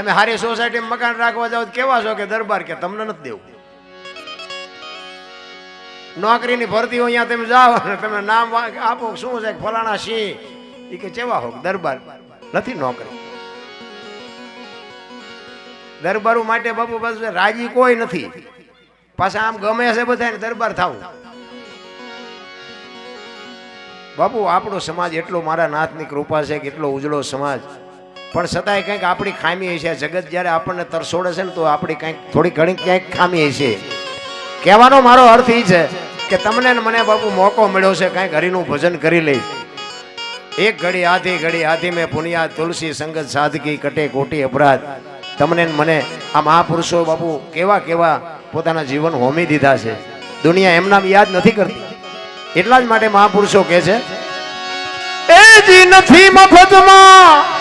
તમે હારી સોસાયટીમાં મકાન રાખવા જાઓ કેવા છો કે દરબાર કે તમને નથી દેવું? નોકરીની ભરતીઓ અહીંયા તમે જાઓ તમે નામ આપો શું છે ફલાણા સિંહ એ કે કેવા હો દરબાર નથી નોકરી. દરબારું માટે બાપુ બસ રાજી કોઈ નથી. પાછા આમ ગમે છે બધાને દરબાર થવું. બાપુ, આપણો સમાજ એટલો મારા નાથની કૃપા છે કે એટલો ઉજળો સમાજ. પણ છતાંય કંઈક આપણી ખામી છે જગત જ્યારે આપણને તરસોડે છે ને, તો આપણી કંઈક, થોડી ઘણી ક્યાંક ખામી છે કહેવાનો મારો અર્થ એ છે કે તમને ને મને બાપુ મોકો મળ્યો છે કંઈક હરિનું ભજન કરી લઈ. એક ઘડી આધી ઘડી આધી મેં પુનિયા, તુલસી, સંગત સાદગી કટે કોટી, અપરાધ. તમને ને મને આ મહાપુરુષો બાપુ કેવા કેવા પોતાના જીવન હોમી દીધા છે. દુનિયા એમના યાદ નથી કરતી. એટલા જ માટે મહાપુરુષો કહે છે, એ જી નથી મફતમાં.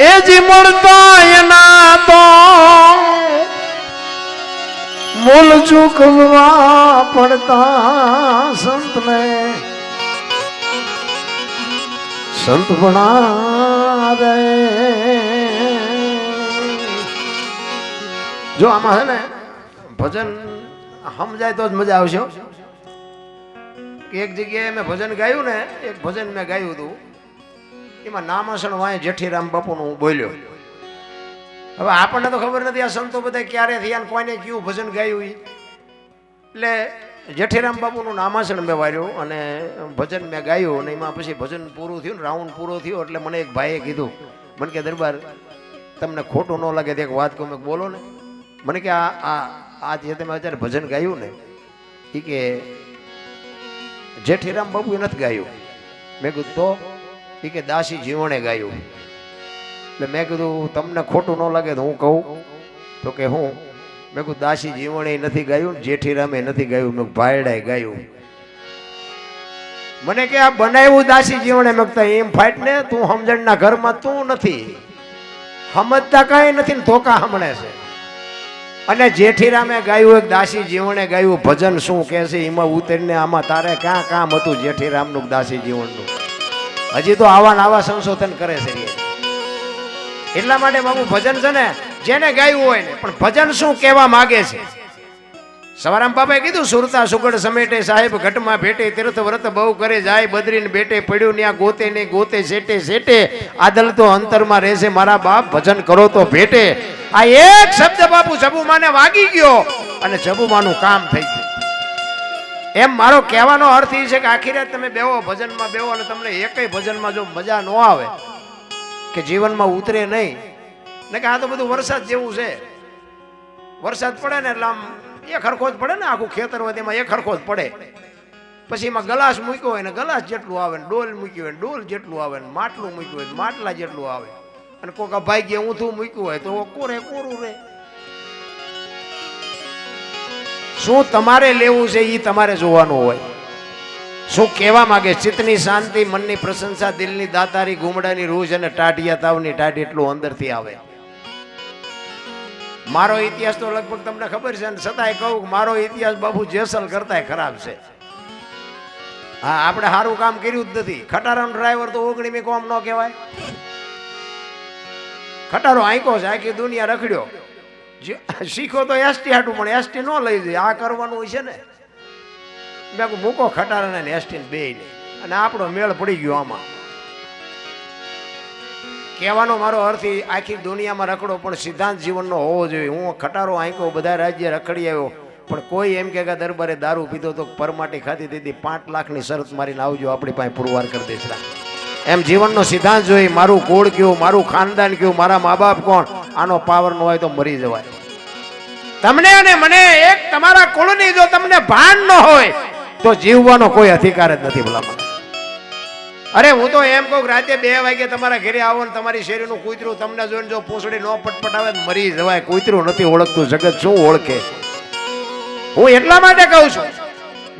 એ જી મળતા એના તો મૂલ ચૂકવા પડતા સંતને. સંત ભણા રે જો આમાં હે ને ભજન સમજાય તો જ મજા આવશે એક જગ્યાએ મેં ભજન ગાયું ને, એક ભજન મેં ગાયું હતું. એમાં નામાસણ વાય જેઠીરામ બાપુનું હું બોલ્યો. હવે આપણને તો ખબર નથી આ સંતો બધા ક્યારે થયા કોઈને કયું ભજન ગાયું એટલે જેઠીરામ બાપુનું નામાસણ મેં વાર્યું અને ભજન મેં ગાયું અને એમાં પછી ભજન પૂરું થયું ને રાઉન્ડ પૂરો થયો એટલે મને એક ભાઈએ કીધું, મને કે દરબાર, તમને ખોટું ન લાગે તો એક વાત કહું બોલો ને. મને કે આ આ આ જે તમે અત્યારે ભજન ગાયું ને એ કે જેઠીરામ બાપુએ નથી ગાયું. મેં કીધું, તો? એ કે દાસી જીવણે ગાયું. એટલે મેં કીધું તમને ખોટું ન લાગે તો હું કહું. તો કે, હું? મેં કીધું, દાસી જીવણે નથી ગાયું, જેઠીરામે નથી ગાયું. મેં ભાયડાએ ગાયું. મને કે, આ બનાવ્યું દાસી જીવણે. મગતા એમ ફાઈટ ને, તું સમજણના ઘરમાં તું નથી. સમજતા કાંઈ નથી ને, ધોકા હમણે છે. અને જેઠીરામે ગાયું, એક દાસી જીવણે ગાયું, ભજન શું કહે છે? એમાં ઉતરીને આમાં તારે ક્યાં કામ હતું જેઠીરામનું દાસી જીવનનું હજી તો આવા આવા સંશોધન કરે છે એટલા માટે બાબુ ભજન છે ને, જેને ગાયું હોય ને, પણ ભજન શું કહેવા માંગે છે? સવારામ બાપાએ કીધું, સુરતા સુગડ સમેટે સાહેબ, ઘટમાં ભેટે તીર્થ વ્રત બહુ કરે, જાય બદરીને બેટે પડ્યું ત્યાં ગોતે ને ગોતે સેટે સેટે આદલ તો અંતરમાં રહેશે મારા બાપ, ભજન કરો તો ભેટે. આ એક શબ્દ બાપુ જબુમાને વાગી ગયો, અને જબુમાનું કામ થઈ ગયું. એમ મારો કહેવાનો અર્થ એ છે કે આખી રાત તમે બેહો, ભજનમાં બેહો અને તમને એકેય ભજનમાં જો મજા ન આવે, કે જીવનમાં ઉતરે નહીં. ને કે આ તો બધું વરસાદ જેવું છે. વરસાદ પડે ને એટલે આમ એક હરખો જ પડે ને આખું ખેતર હોય તેમાં એક હરખો જ પડે. પછી એમાં ગલાસ મૂક્યો હોય ને ગલાસ જેટલું આવે ને ડોલ મૂક્યું હોય ને ડોલ જેટલું આવે ને માટલું મૂક્યું હોય ને માટલા જેટલું આવે. અને કોઈક ભાગ્ય ઊંધું મૂક્યું હોય તો કોરે કોરું રહે શું તમારે લેવું છે એ તમારે જોવાનું હોય. શું કહેવા માંગે? ચિત્તની શાંતિ, મનની પ્રશંસા, દિલની દાતારી, ગુમડાની રૂજ અને ટાઢિયા તાવની ટાઢ એટલું અંદરથી આવે. મારો ઇતિહાસ તો લગભગ તમને ખબર છે અને છતાંય કહું કે મારો ઇતિહાસ બાબુ જેસલ કરતાંય ખરાબ છે. હા, આપણે સારું કામ કર્યું જ નથી. ખટારાનો ડ્રાઈવર તો ઓગણીમી કોમ ન કહેવાય. ખટારો આંકો છે, આખી દુનિયા રખડ્યો. શીખો તો એસટી હાટું પણ એસટી ન લઈ જાય. આ કરવાનું હોય છે ને. મેં મૂકો ખટારાને ને એસટી ને બે અને આપણો મેળ પડી ગયો આમાં. કહેવાનો મારો અર્થ આખી દુનિયામાં રખડો પણ સિદ્ધાંત જીવનનો હોવો જોઈએ. હું ખટારો આંકો બધા રાજ્ય રખડી આવ્યો. પણ કોઈ એમ કે દરબારે દારૂ પીધો તો પરમાટી ખાધી દીધી. પાંચ લાખની શરત મારીને આવજો, આપણી પાસે પુરવાર કરી દઈશ. એમ જીવનનો સિદ્ધાંત જોઈ મારું કુળ કયું, મારું ખાનદાન કયું, મારા મા બાપ કોણ? આનો પાવર ન હોય તો મરી જવાય. તમને અને મને એક તમારા કુળની જો તમને ભાન ન હોય, તો જીવવાનો કોઈ અધિકાર જ નથી ભલામણ. અરે હું તો એમ કહું રાતે બે વાગે તમારા ઘરે આવો ને તમારી શેરીનું કૂતરું તમને જોઈને જો પૂંછડી ન પટપટાવે આવે મરી જવાય. કૂતરું નથી ઓળખતું, જગત શું ઓળખે? હું એટલા માટે કહું છું.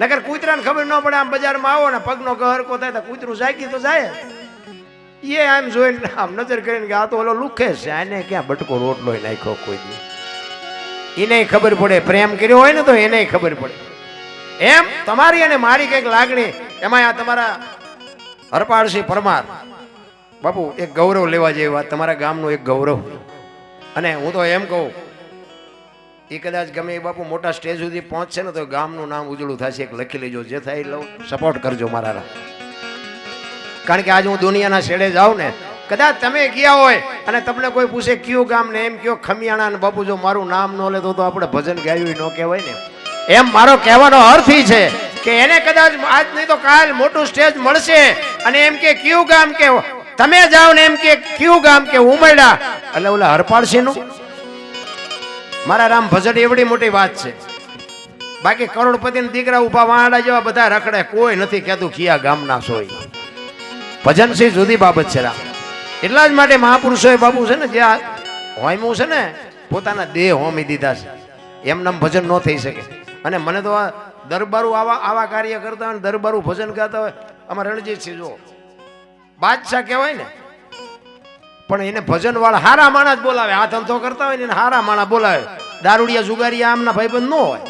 નગર કૂતરાને ખબર ન પડે, આમ બજારમાં આવો ને પગનો ગહરકો થાય તો કૂતરું જાગી તો જાય. એ આમ જોઈને આમ નજર કરીને કે આ તો ઓલો લુખે છે, આને ક્યાં બટકો રોટલો નાખ્યો કોઈ દી? એને ખબર પડે. પ્રેમ કર્યો હોય ને તો એને ખબર પડે. એમ તમારી અને મારી કંઈક લાગણી એમાં આ તમારા હરપાળસિંહ પરમાર. બાપુ, એક ગૌરવ લેવા જેવી વાત, તમારા ગામનું એક ગૌરવ. અને હું તો એમ કહું એ કદાચ ગમે એ બાપુ મોટા સ્ટેજ સુધી પહોંચશે ને તો ગામનું નામ ઉજળું થશે. એક લખી લેજો, જે થાય લઉં સપોર્ટ કરજો મારા કારણ કે આજે હું દુનિયાના છેડે જાઉં ને કદાચ તમે ગયા હોય અને તમને કોઈ પૂછે, કયું ગામ ને? એમ કયો, ખમિયાણા ને બાપુ, જો મારું નામ ન લેતો તો આપણે ભજન ગાયું ન કહેવાય ને. એમ મારો કહેવાનો અર્થ ઈ છે કે એને કદાચ આજ નહીં તો કાલ મોટું સ્ટેજ મળશે અને એમ કે, કયું ગામ કે? તમે જાઓ ને એમ કે, કયું ગામ કે? ઉમરડા એટલે ઓલા હરપાળસિંહનું? મારા રામ, ભજન એવડી મોટી વાત છે. બાકી કરોડપતિ દીકરા ઊભા વાંડા જેવા બધા રખડે, કોઈ નથી કહેતું કિયા ગામના સોય. ભજન સિંહ જુદી બાબત છે રામ. એટલા જ માટે મહાપુરુષોએ બાબુ છે ને, જે હોમું છે ને, પોતાના દેહ હોમી દીધા છે. એમ ભજન ન થઈ શકે. અને મને તો આ આવા આવા કાર્ય કરતા હોય દરબારું ભજન ગાતા હોય, આમાં છે જો બાદશાહ કહેવાય ને, પણ એને ભજન વાળા હારા માણા જ બોલાવે. આ ધંધો કરતા હોય ને, એને હારા માણા બોલાવે. દારૂડિયા જુગારિયા આમના ભાઈબંધ ન હોય.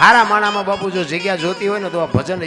હારા માણામાં બાપુ જો જગ્યા જોતી હોય ને, તો આ ભજન